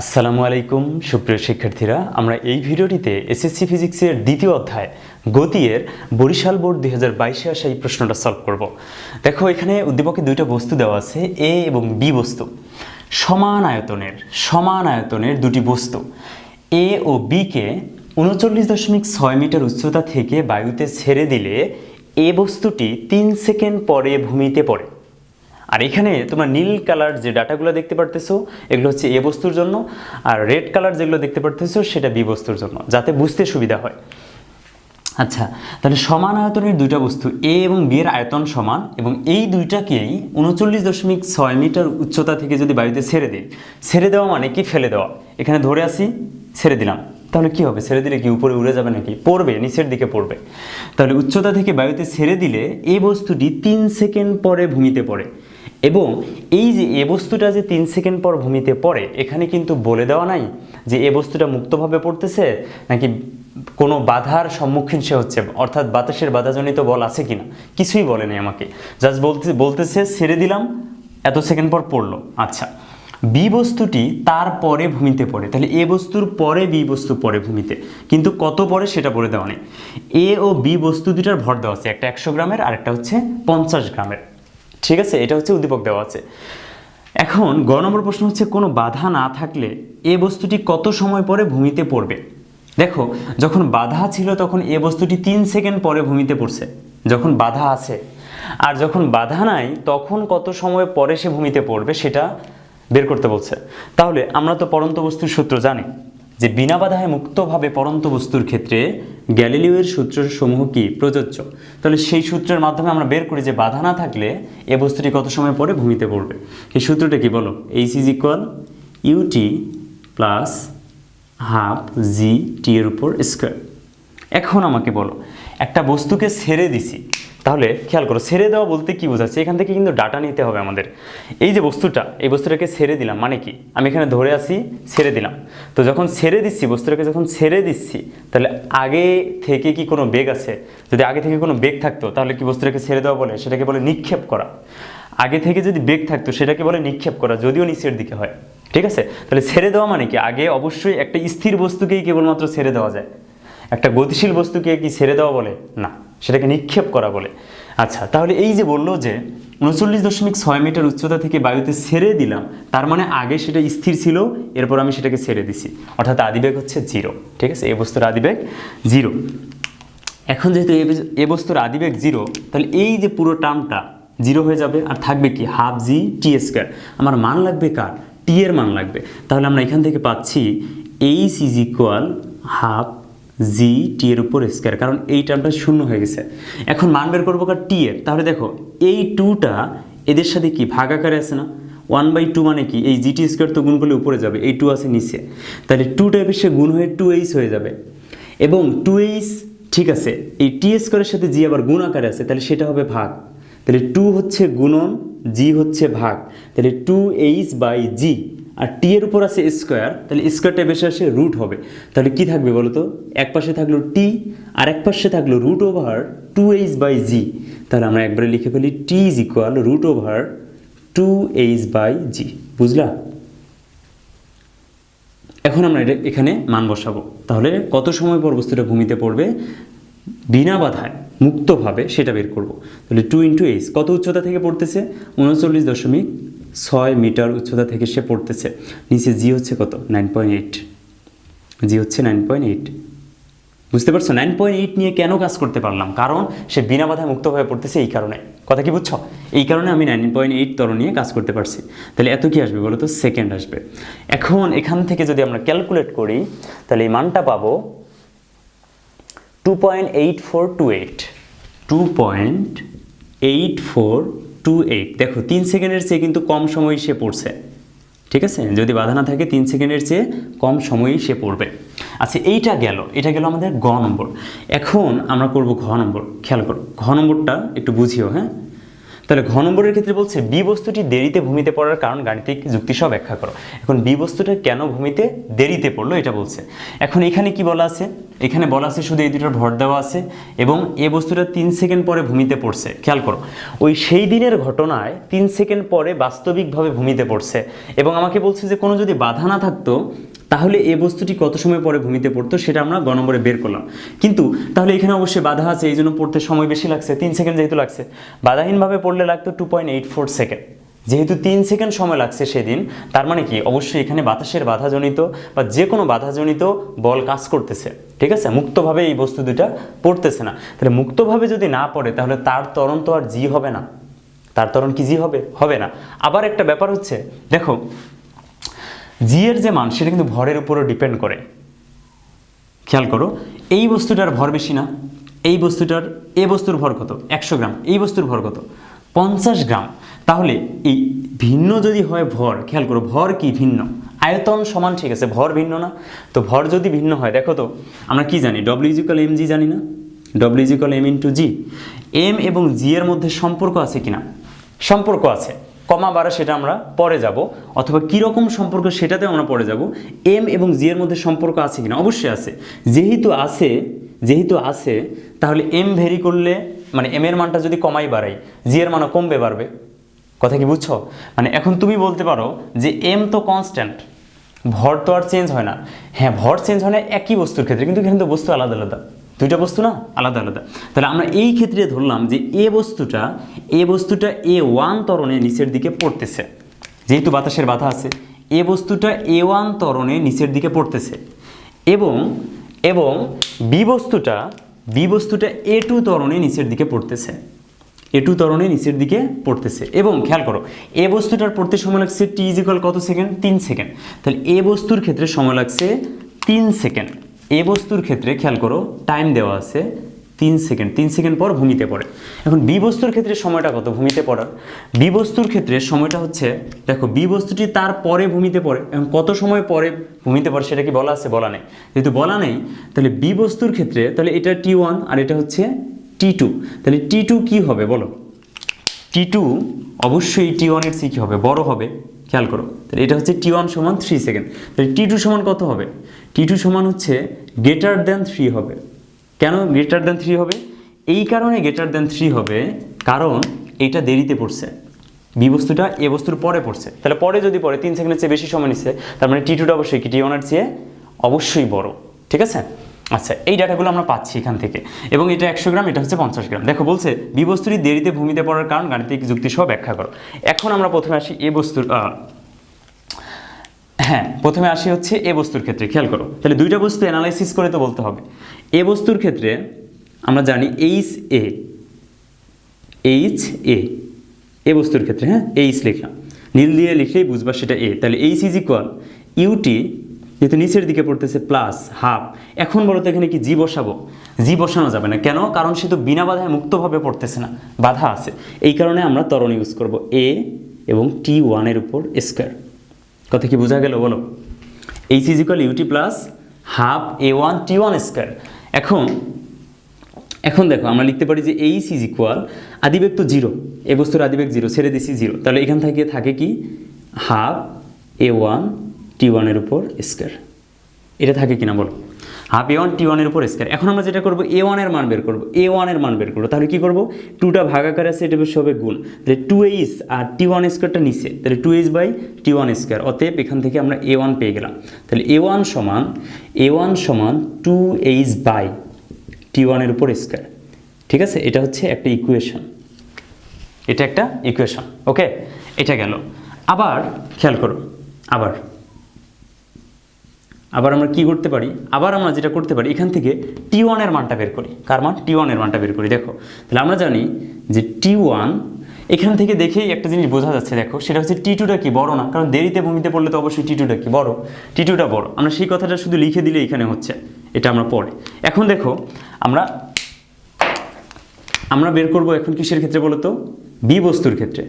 আসসালামু আলাইকুম, সুপ্রিয় শিক্ষার্থীরা। আমরা এই ভিডিওটিতে এসএসসি ফিজিক্সের দ্বিতীয় অধ্যায়, গতিয়ের বরিশাল বোর্ড দুই হাজার বাইশে আসা এই প্রশ্নটা সলভ করব। দেখো, এখানে উদ্দীপকে দুইটা বস্তু দেওয়া আছে, এ এবং বি বস্তু। সমান আয়তনের সমান আয়তনের দুটি বস্তু। এ ও বিকে উনচল্লিশ দশমিক ছয় মিটার উচ্চতা থেকে বায়ুতে ছেড়ে দিলে এ বস্তুটি তিন সেকেন্ড পরে ভূমিতে পড়ে। আর এখানে তোমরা নীল কালার যে ডাটাগুলো দেখতে পারতেছো, এগুলো হচ্ছে এ বস্তুর জন্য, আর রেড কালার যেগুলো দেখতে পারতেছো, সেটা বি বস্তুর জন্য, যাতে বুঝতে সুবিধা হয়। আচ্ছা তাহলে সমান আয়তনের দুইটা বস্তু, এ এবং বি এর আয়তন সমান, এবং এই দুইটাকেই উনচল্লিশ দশমিক ছয় মিটার উচ্চতা থেকে যদি বায়ুতে ছেড়ে দিই, ছেড়ে দেওয়া মানে কি? ফেলে দেওয়া। এখানে ধরে আসি, ছেড়ে দিলাম। তাহলে কি হবে? ছেড়ে দিলে কি উপরে উড়ে যাবে নাকি? পড়বে, নিচের দিকে পড়বে। তাহলে উচ্চতা থেকে বায়ুতে ছেড়ে দিলে এই বস্তুটি তিন সেকেন্ড পরে ভূমিতে পড়ে। এবং এই যে এ বস্তুটা যে তিন সেকেন্ড পর ভূমিতে পড়ে, এখানে কিন্তু বলে দেওয়া নাই যে এ বস্তুটা মুক্তভাবে পড়তেছে, নাকি কোনো বাধার সম্মুখীন সে হচ্ছে, অর্থাৎ বাতাসের বাধাজনিত বল আছে কিনা? কিছুই বলেনি আমাকে। জাস্ট বলতে বলতেছে, ছেড়ে দিলাম, এত সেকেন্ড পর পড়ল। আচ্ছা বি বস্তুটি তার পরে ভূমিতে পড়ে। তাহলে এ বস্তুর পরে বি বস্তু পড়ে ভূমিতে। কিন্তু কত পরে সেটা বলে দেওয়া নেই। এ ও বি বস্তু দুটার ভর দেওয়া আছে। একটা একশো গ্রামের আর একটা হচ্ছে পঞ্চাশ গ্রামের। ঠিক আছে, এটা হচ্ছে উদ্দীপক দেওয়া আছে। এখন গ নম্বর প্রশ্ন হচ্ছে, কোনো বাধা না থাকলে এ বস্তুটি কত সময় পরে ভূমিতে পড়বে? দেখো, যখন বাধা ছিল তখন এ বস্তুটি তিন সেকেন্ড পরে ভূমিতে পড়ছে, যখন বাধা আছে। আর যখন বাধা নাই, তখন কত সময় পরে সে ভূমিতে পড়বে সেটা বের করতে বলছে। তাহলে আমরা তো পরন্ত বস্তুর সূত্র জানি। যে বিনা বাধায় মুক্তভাবে পরন্ত বস্তুর ক্ষেত্রে গ্যালিলিওয়ের সূত্রসমূহ কি? প্রযোজ্য। তাহলে সেই সূত্রের মাধ্যমে আমরা বের করি যে বাধা না থাকলে এ বস্তুটি কত সময় পরে ভূমিতে পড়বে? এই সূত্রটা কি বলো? H is equal UT plus half G T এর উপর স্কোয়ার এখন আমাকে বলো, একটা বস্তুকে ছেড়ে দিছি তাহলে খেয়াল করো, ছেড়ে দেওয়া বলতে কি বোঝাচ্ছে? এখান থেকে কিন্তু ডাটা নিতে হবে আমাদের। এই যে বস্তুটা, এই বস্তুটাকে ছেড়ে দিলাম মানে কি? আমি এখানে ধরে আসি ছেড়ে দিলাম। তো যখন ছেড়ে দিচ্ছি, বস্তুটাকে যখন ছেড়ে দিচ্ছি, তাহলে আগে থেকে কি কোনো বেগ আছে? যদি আগে থেকে কোনো বেগ থাকতো, তাহলে কি বস্তুটাকে ছেড়ে দেওয়া বলে? সেটাকে বলে নিক্ষেপ করা। আগে থেকে যদি বেগ থাকতো, সেটাকে বলে নিক্ষেপ করা, যদিও নিচের দিকে হয়। ঠিক আছে? তাহলে ছেড়ে দেওয়া মানে কি? আগে অবশ্যই একটা স্থির বস্তুকেই কেবলমাত্র ছেড়ে দেওয়া যায়। একটা গতিশীল বস্তুকে কি ছেড়ে দেওয়া বলে? না, সেটাকে নিক্ষেপ করা বলে। আচ্ছা তাহলে এই যে বলল যে উনচল্লিশ দশমিক ছয় মিটার উচ্চতা থেকে বায়ুতে ছেড়ে দিলাম, তার মানে আগে সেটা স্থির ছিল, এরপর আমি সেটাকে ছেড়ে দিছি। অর্থাৎ আদিবেগ হচ্ছে জিরো, ঠিক আছে? এই বস্তুর আদিবেগ জিরো। এখন যেহেতু এ এ বস্তুর আদিবেগ জিরো, তাহলে এই যে পুরো টার্মটা জিরো হয়ে যাবে, আর থাকবে কি হাফ জি টি স্কোয়ার। আমার মান লাগবে কার? টি এর মান লাগবে। তাহলে আমরা এখান থেকে পাচ্ছি H is equal half G T এর উপর স্কোয়ার কারণ এই টার্মটা শূন্য হয়ে গেছে। এখন মান বের করব কার টি এর। তাহলে দেখো, এই টুটা এদের সাথে কি ভাগ আকারে আছে না? ওয়ান বাই টু মানে কি? এই জিটি স্কোয়ার তো গুণ করলে উপরে যাবে, এই টু আছে নিচে। তাহলে টু টাইপের সে গুণ হয়ে টু এইচ হয়ে যাবে। এবং টু এইচ ঠিক আছে, এই টি স্কোয়ারের সাথে জি আবার গুণ আকারে আছে, তাহলে সেটা হবে ভাগ। তাহলে টু হচ্ছে গুণন জি হচ্ছে ভাগ। তাহলে টু এইচ বাই জি আর টি এর উপর আছে স্কোয়ার তাহলে স্কোয়ারটা বেশি আসে রুট হবে। তাহলে কি থাকবে বলো তো এক পাশে থাকল টি আর এক পাশে থাকল root over two H by G তাহলে আমরা একবারে লিখে ফেলি T is equal root over two H by G বুঝলা? এখন আমরা এটা এখানে মান বসাবো। তাহলে কত সময় পর বস্তুটা ভূমিতে পড়বে? বিনা বাধায় মুক্তভাবে সেটা বের করব। তাহলে টু ইন্টু এইচ কত উচ্চতা থেকে পড়তেছে? উনচল্লিশ দশমিক ছয় মিটার উচ্চতা থেকে সে পড়তেছে। নিচে জি হচ্ছে কত? Nine point eight. জি হচ্ছে নাইন পয়েন্ট এইট। বুঝতে পারছ? নাইন পয়েন্ট এইট নিয়ে কেন কাজ করতে পারলাম? কারণ সে বিনা বাধায় মুক্তভাবে পড়তেছে এই কারণে। কথা কি বুঝছ? এই কারণে আমি নাইন পয়েন্ট এইট তর নিয়ে কাজ করতে পারছি। তাহলে এত কি আসবে বলো তো সেকেন্ড আসবে। এখন এখান থেকে যদি আমরা ক্যালকুলেট করি, তাহলে এই মানটা পাবো two point eight four two eight. Two point eight four two eight দেখো, তিন সেকেন্ডের চেয়ে কিন্তু কম সময় সে পড়ছে। ঠিক আছে? যদি বাধা না থাকে, তিন সেকেন্ডের চেয়ে কম সময়ই সে পড়বে। আচ্ছা এইটা গেল। এটা গেল আমাদের গ নম্বর। এখন আমরা করব ঘ নম্বর। খেয়াল করো, ঘ নম্বরটা একটু বুঝিও হ্যাঁ? তাহলে ঘ নম্বরের ক্ষেত্রে বলছে বি বস্তুটি দেরিতে ভূমিতে পড়ার কারণ গাণিতিক যুক্তি সহ ব্যাখ্যা করো। এখন বি বস্তুটা কেন ভূমিতে দেরিতে পড়ল এটা বলছে। এখন এখানে কি বলা আছে? এখানে বলা আছে শুধু এই দুটোর ভর দেওয়া আছে এবং এ বস্তুটা তিন সেকেন্ড পরে ভূমিতে পড়ছে। খেয়াল করো, ওই সেই দিনের ঘটনায় তিন সেকেন্ড পরে বাস্তবিকভাবে ভূমিতে পড়ছে। এবং আমাকে বলছে যে কোনো যদি বাধা না থাকতো তাহলে এ বস্তুটি কত সময় পরে ভূমিতে পড়তো সেটা আমরা গ নম্বরে বের করলাম। কিন্তু তাহলে এখানে অবশ্যই বাধা আছে, এই জন্য পড়তে সময় বেশি লাগছে, তিন সেকেন্ড যেহেতু লাগছে। বাধাহীনভাবে পড়লে লাগতো two point eight four second যেহেতু তিন সেকেন্ড সময় লাগছে সেদিন, তার মানে কি? অবশ্যই এখানে বাতাসের বাধাজনিত বা যে কোনো বাধাজনিত বল কাজ করতেছে। ঠিক আছে? মুক্তভাবে এই বস্তু দুটা পড়তেছে না। তাহলে মুক্তভাবে যদি না পড়ে, তাহলে তার ত্বরণ তো আর জি হবে না। তার তরণ কি জি হবে? হবে না। আবার একটা ব্যাপার হচ্ছে, দেখো জি এর যে মান, সেটা কিন্তু ভরের উপরও ডিপেন্ড করে। খেয়াল করো, এই বস্তুটার ভর বেশি না, এই বস্তুটার, এ বস্তুর ভর কত? একশো গ্রাম, এই বস্তুর ভর কত? পঞ্চাশ গ্রাম। তাহলে এই ভিন্ন যদি হয় ভর, খেয়াল করো, ভর কি ভিন্ন? আয়তন সমান ঠিক আছে, ভর ভিন্ন না। তো ভর যদি ভিন্ন হয়, দেখো তো, আমরা কি জানি? ডব্লিউ ইজিক্যাল এম জি জানি না? W is equal M into G M এবং জি এর মধ্যে সম্পর্ক আছে কিনা? সম্পর্ক আছে। কমা বাড়া সেটা আমরা পরে যাব, অথবা কীরকম সম্পর্ক সেটাতে আমরা পরে যাব, এম এবং জি এর মধ্যে সম্পর্ক আছে কিনা? অবশ্যই আছে। যেহেতু আছে যেহেতু আছে, তাহলে এম ভেরি করলে মানে এম এর মানটা যদি কমাই বাড়াই, জি এর মানও কমবে, বাড়বে। কথা কি বুঝছ? মানে এখন তুমি বলতে পারো যে এম তো কনস্ট্যান্ট ভর তো আর চেঞ্জ হয় না। হ্যাঁ ভর চেঞ্জ হয় না একই বস্তুর ক্ষেত্রে, কিন্তু এখানে তো বস্তু আলাদা আলাদা। দুইটা বস্তু না? আলাদা আলাদা। তাহলে আমরা এই ক্ষেত্রে ধরলাম যে এ বস্তুটা এ বস্তুটা এ ওয়ান তরণে নিচের দিকে পড়তেছে। যেহেতু বাতাসের বাধা আছে, এ বস্তুটা এ ওয়ান তরণে নিচের দিকে পড়তেছে। এবং এবং বি বস্তুটা বি বস্তুটা এ টু তরণে নিচের দিকে পড়তেছে। এ টু তরণে নিচের দিকে পড়তেছে। এবং খেয়াল করো, এ বস্তুটার পড়তে সময় লাগছে টি ইজিক্যাল কত সেকেন্ড? তিন সেকেন্ড। তাহলে এ বস্তুর ক্ষেত্রে সময় লাগছে তিন সেকেন্ড। এ বস্তুর ক্ষেত্রে খেয়াল করো টাইম দেওয়া আছে তিন সেকেন্ড তিন সেকেন্ড পর ভূমিতে পড়ে। এখন বি বস্তুর ক্ষেত্রে সময়টা কত? ভূমিতে পড়ার বি বস্তুর ক্ষেত্রে সময়টা হচ্ছে, দেখো বি বস্তুটি তার পরে ভূমিতে পড়ে। এবং কত সময় পরে ভূমিতে পড়ে সেটা কি বলা আছে? বলা নেই। যেহেতু বলা নেই, তাহলে বি বস্তুর ক্ষেত্রে, তাহলে এটা টি ওয়ান আর এটা হচ্ছে টি টু তাহলে টি টু কী হবে বলো? টি টু অবশ্যই টি ওয়ানের সি কী হবে? বড় হবে। খেয়াল করো। তাহলে এটা হচ্ছে টি ওয়ান সমান থ্রি সেকেন্ড তাহলে টি টু সমান কত হবে? টি টু সমান হচ্ছে গ্রেটার দ্যান থ্রি হবে। কেন গ্রেটার দ্যান থ্রি হবে? এই কারণে গ্রেটার দ্যান থ্রি হবে, কারণ এইটা দেরিতে পড়ছে। বি বস্তুটা এ বস্তুর পরে পড়ছে। তাহলে পরে যদি পড়ে, তিন সেকেন্ডের চেয়ে বেশি সময় নিচ্ছে, তার মানে টি টুটা অবশ্যই কি? টি ওয়ানের চেয়ে অবশ্যই বড়। ঠিক আছে? আচ্ছা এই ডাটাগুলো আমরা পাচ্ছি এখান থেকে। এবং এটা একশো গ্রাম, এটা হচ্ছে পঞ্চাশ গ্রাম। দেখো, বলছে বি বস্তুটি দেরিতে ভূমিতে পড়ার কারণ গাণিতিক যুক্তি সহ ব্যাখ্যা করো। এখন আমরা প্রথমে আসি এ বস্তুর হ্যাঁ প্রথমে আসি হচ্ছে এ বস্তুর ক্ষেত্রে, খেয়াল করো। তাহলে দুইটা বস্তু অ্যানালাইসিস করে তো বলতে হবে। এ বস্তুর ক্ষেত্রে আমরা জানি এইচ এ এইচ এ এ বস্তুর ক্ষেত্রে হ্যাঁ এইচ লেখা। নীল দিয়ে লিখলেই বুঝবা সেটা এ তাহলে এইচ ইজ ইকুয়াল ইউটি যেহেতু নিচের দিকে পড়তেছে প্লাস হাফ এখন বলো তো এখানে কি জি বসাবো? জি বসানো যাবে না। কেন? কারণ সে তো বিনা বাধায় মুক্তভাবে পড়তেছে না। বাধা আছে। এই কারণে আমরা ত্বরণ ইউজ করব এ এবং টি ওয়ানের উপর স্কোয়ার কথা কি বোঝা গেল বলো? H is equal u t plus half a one t one square এখন এখন দেখো, আমরা লিখতে পারি যে এইচ ইজ ইকুয়াল আদিবেগ তো জিরো এ বস্তুর আদিবেগ জিরো ছেড়ে দিছি জিরো তাহলে এখান থেকে থাকে কি? হাফ এ ওয়ান টি ওয়ানের উপর স্কোয়ার এটা থাকে কিনা বলো? হাফ এ ওয়ান টি ওয়ানের উপর স্কোয়ার এখন আমরা যেটা করব এ ওয়ানের মান বের করব। এ ওয়ানের মান বের করব। তাহলে কি করব? টুটা ভাগাকার আছে, এটা বেশ হবে গুণ। তাহলে টু এইচ আর টি ওয়ান স্কোয়ারটা নিচে। তাহলে two h by t one square অতএব এখান থেকে আমরা এ ওয়ান পেয়ে গেলাম। তাহলে এ ওয়ান সমান এ ওয়ান সমান টু এইচ বাই টি ওয়ানের উপর স্কোয়ার ঠিক আছে? এটা হচ্ছে একটা ইকুয়েশন এটা একটা ইকুয়েশন ওকে এটা গেল। আবার খেয়াল করো। আবার। আবার আমরা কি করতে পারি? আবার আমরা যেটা করতে পারি, এখান থেকে টি ওয়ানের মানটা বের করি। কার মান? টি ওয়ানের মানটা বের করি, দেখো। তাহলে আমরা জানি যে টি ওয়ান এখান থেকে দেখেই একটা জিনিস বোঝা যাচ্ছে, দেখো। সেটা হচ্ছে টি টুটা কি? বড় না? কারণ দেরিতে ভূমিতে পড়লে তো অবশ্যই টি টুটা কি? বড়। টি টুটা বড়। আমরা সেই কথাটা শুধু লিখে দিলে এখানে হচ্ছে। এটা আমরা পড়ে। এখন দেখো, আমরা আমরা বের করব এখন কিসের ক্ষেত্রে বলো তো? বি বস্তুর ক্ষেত্রে।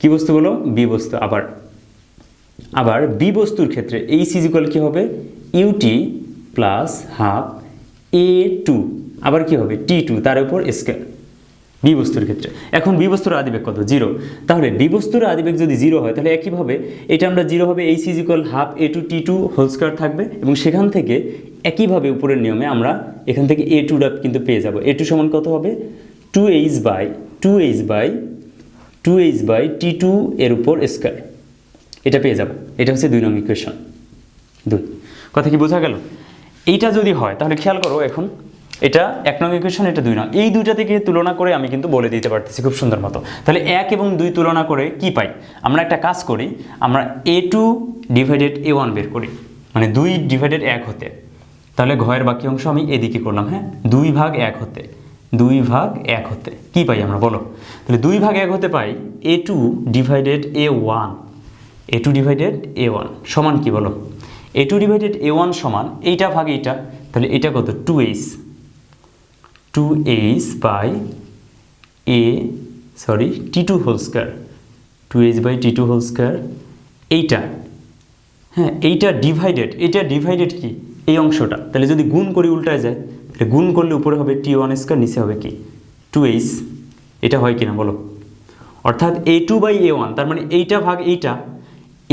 কি বস্তু বলো? বি বস্তু। আবার আবার বি বস্তুর ক্ষেত্রে এই সিজিক্যাল কি হবে? U t plus half a two. আবার কি হবে? টি টু, তার উপর স্কোয়ার বি বস্তুর ক্ষেত্রে। এখন বি বস্তুর আদিবেগ কত? জিরো। তাহলে বি বস্তুর আদিবেগ যদি জিরো হয়, তাহলে একইভাবে এটা আমরা জিরো হবে, h is equal half a two t two whole square থাকবে এবং সেখান থেকে একইভাবে উপরের নিয়মে আমরা এখান থেকে এ টুটা কিন্তু পেয়ে যাব। এ টু সমান কত হবে? Two h by, two h by, two h by t two এর উপর স্কোয়ার। এটা পেয়ে যাব। এটা হচ্ছে দুই নং ইকুয়েশন। দুই। কথা কি বোঝা গেল? এইটা যদি হয়, তাহলে খেয়াল করো এখন, এটা এক নং ইকুয়েশন এটা দুই নং। এই দুইটা থেকে তুলনা করে আমি কিন্তু বলে দিতে পারতেছি খুব সুন্দর মতো। তাহলে এক এবং দুই তুলনা করে কি পাই? আমরা একটা কাজ করি, আমরা a two divided a one বের করি মানে দুই ডিভাইডেড এক হতে। তাহলে ঘয়ের বাকি অংশ আমি এদিকে করলাম হ্যাঁ? দুই ভাগ এক হতে, দুই ভাগ এক হতে। কি পাই আমরা, বলো? তাহলে দুই ভাগ এক হতে পাই a two divided a one a two divided a one সমান কি, বলো? A two divided a one সমান এইটা ভাগ এইটা, তাহলে এটা কত? Two h two h by a sorry t two whole square two h by t two whole square এইটা। হ্যাঁ এইটা ডিভাইডেড এটা ডিভাইডেড কি? এই অংশটা। তাহলে যদি গুণ করি, উল্টায় যায়, তাহলে গুণ করলে উপরে হবে টি ওয়ান স্কোয়ার নিচে হবে কি? টু এইচ এটা হয় কিনা বলো? অর্থাৎ a two by a one তার মানে এইটা ভাগ এইটা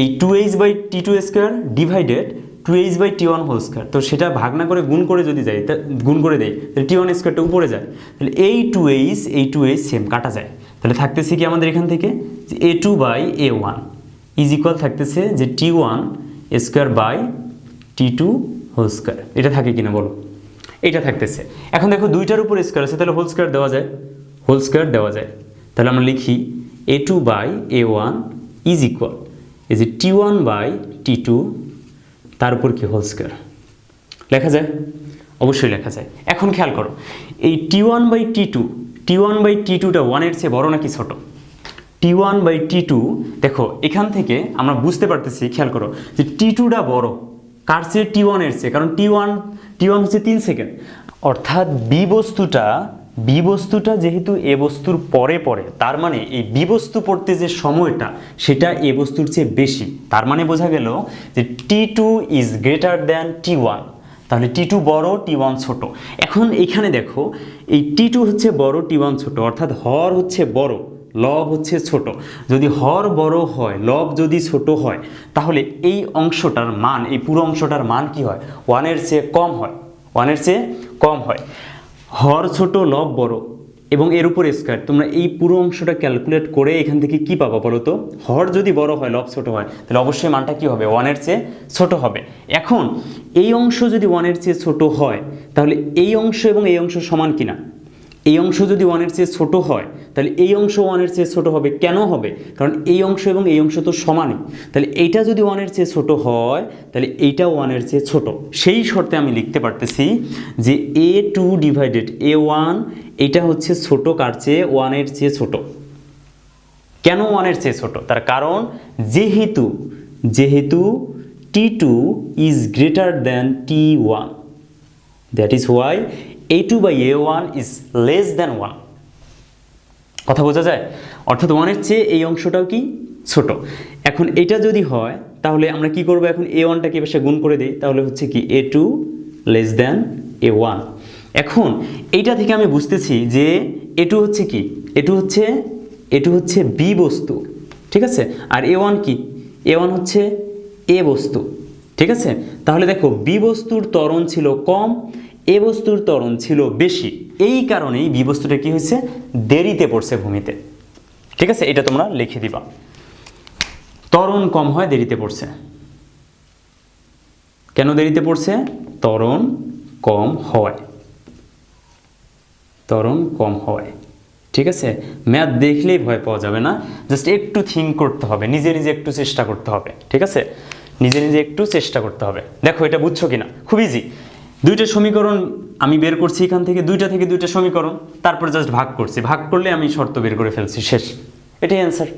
এই two h by t two square divided two h by t one whole square তো সেটা ভাগনা করে গুণ করে যদি যাই, তা গুণ করে দেয় তাহলে টি ওয়ান স্কোয়ারটা উপরে যায়। তাহলে এই টু এইচ এই টু এইচ সেম কাটা যায়। তাহলে থাকতেছে কি আমাদের এখান থেকে? যে a two by a one is equal থাকতেছে যে t one square by t two whole square এটা থাকে কিনা বলো? এটা থাকতেছে। এখন দেখো দুইটার উপর স্কোয়ার আছে, তাহলে হোল স্কোয়ার দেওয়া যায়। হোল স্কোয়ার দেওয়া যায়। তাহলে আমরা লিখি a two by a one is equal এই যে t one by t two তার উপর কি হোল স্কোয়ার লেখা যায়? অবশ্যই লেখা যায়। এখন খেয়াল করো, এই t one by t two t one by t টুটা ওয়ানের চেয়ে বড় নাকি ছোট? T one by t two দেখো, এখান থেকে আমরা বুঝতে পারতেছি, খেয়াল করো, যে টি টুটা বড়। কার চেয়ে টি ওয়ানের চেয়ে? কারণ টি ওয়ান টি ওয়ান হচ্ছে তিন সেকেন্ড অর্থাৎ বি বস্তুটা বি বস্তুটা যেহেতু এ বস্তুর পরে পড়ে তার মানে এই বি বস্তু পড়তে যে সময়টা, সেটা এ বস্তুর চেয়ে বেশি। তার মানে বোঝা গেল যে t two is greater than t one তাহলে টি টু বড় টি ওয়ান ছোট। এখন এইখানে দেখো, এই টি টু হচ্ছে বড় টি ওয়ান ছোট, অর্থাৎ হর হচ্ছে বড়, লব হচ্ছে ছোট। যদি হর বড় হয়, লব যদি ছোট হয়, তাহলে এই অংশটার মান, এই পুরো অংশটার মান কি হয়? ওয়ানের চেয়ে কম হয়। ওয়ানের চেয়ে কম হয়। হর ছোট লব বড়। এবং এর উপর স্কোয়ার তোমরা এই পুরো অংশটা ক্যালকুলেট করে এখান থেকে কি পাবা বলো তো? হর যদি বড় হয় লব ছোট হয়, তাহলে অবশ্যই মানটা কি হবে? ওয়ানের চেয়ে ছোট হবে। এখন, এই অংশ যদি ওয়ানের চেয়ে ছোট হয়, তাহলে এই অংশ এবং এই অংশ সমান কিনা? এই অংশ যদি ওয়ানের চেয়ে ছোট হয়, তাহলে এই অংশ ওয়ানের চেয়ে ছোট হবে। কেন হবে? কারণ এই অংশ এবং এই অংশ তো সমানই। তাহলে এইটা যদি ওয়ানের চেয়ে ছোট হয়, তাহলে এইটা ওয়ানের চেয়ে ছোট। সেই শর্তে আমি লিখতে পারতেছি যে a two divided a one এটা হচ্ছে ছোট কার চেয়ে ওয়ানের চেয়ে ছোট। কেন ওয়ানের চেয়ে ছোট? তার কারণ যেহেতু যেহেতু t two is greater than t one that is why a two by a one is less than one কথা বোঝা যায়? অর্থাৎ ওয়ানের চেয়ে এই অংশটাও কি? ছোট। এখন এটা যদি হয়, তাহলে আমরা কি করব এখন? এ ওয়ানটাকে এবার গুণ করে দিই, তাহলে হচ্ছে কি a two less than a one এখন এইটা থেকে আমি বুঝতেছি যে এ টু হচ্ছে কি? এ টু হচ্ছে এ টু হচ্ছে বি বস্তু। ঠিক আছে? আর এ ওয়ান কি? এ ওয়ান হচ্ছে এ বস্তু। ঠিক আছে? তাহলে দেখো বি বস্তুর ত্বরণ ছিল কম এ বস্তুর ত্বরণ ছিল বেশি। এই কারণেই বি বস্তুটা কি হয়েছে? দেরিতে পড়ছে ভূমিতে। ঠিক আছে? এটা তোমরা লিখে দিবা। ত্বরণ কম হয়, দেরিতে পড়ছে। কেন দেরিতে পড়ছে? ত্বরণ কম হয়। ত্বরণ কম হয়। ঠিক আছে? ম্যাথ দেখলেই ভয় পাওয়া যাবে না। জাস্ট একটু থিঙ্ক করতে হবে। নিজে নিজে একটু চেষ্টা করতে হবে। ঠিক আছে? নিজে নিজে একটু চেষ্টা করতে হবে। দেখো, এটা বুঝছ কিনা? খুব ইজি দুইটা সমীকরণ আমি বের করছি এখান থেকে, দুইটা থেকে দুইটা সমীকরণ, তারপর জাস্ট ভাগ করছি। ভাগ করলে আমি শর্ত বের করে ফেলছি, শেষ। এটাই অ্যান্সার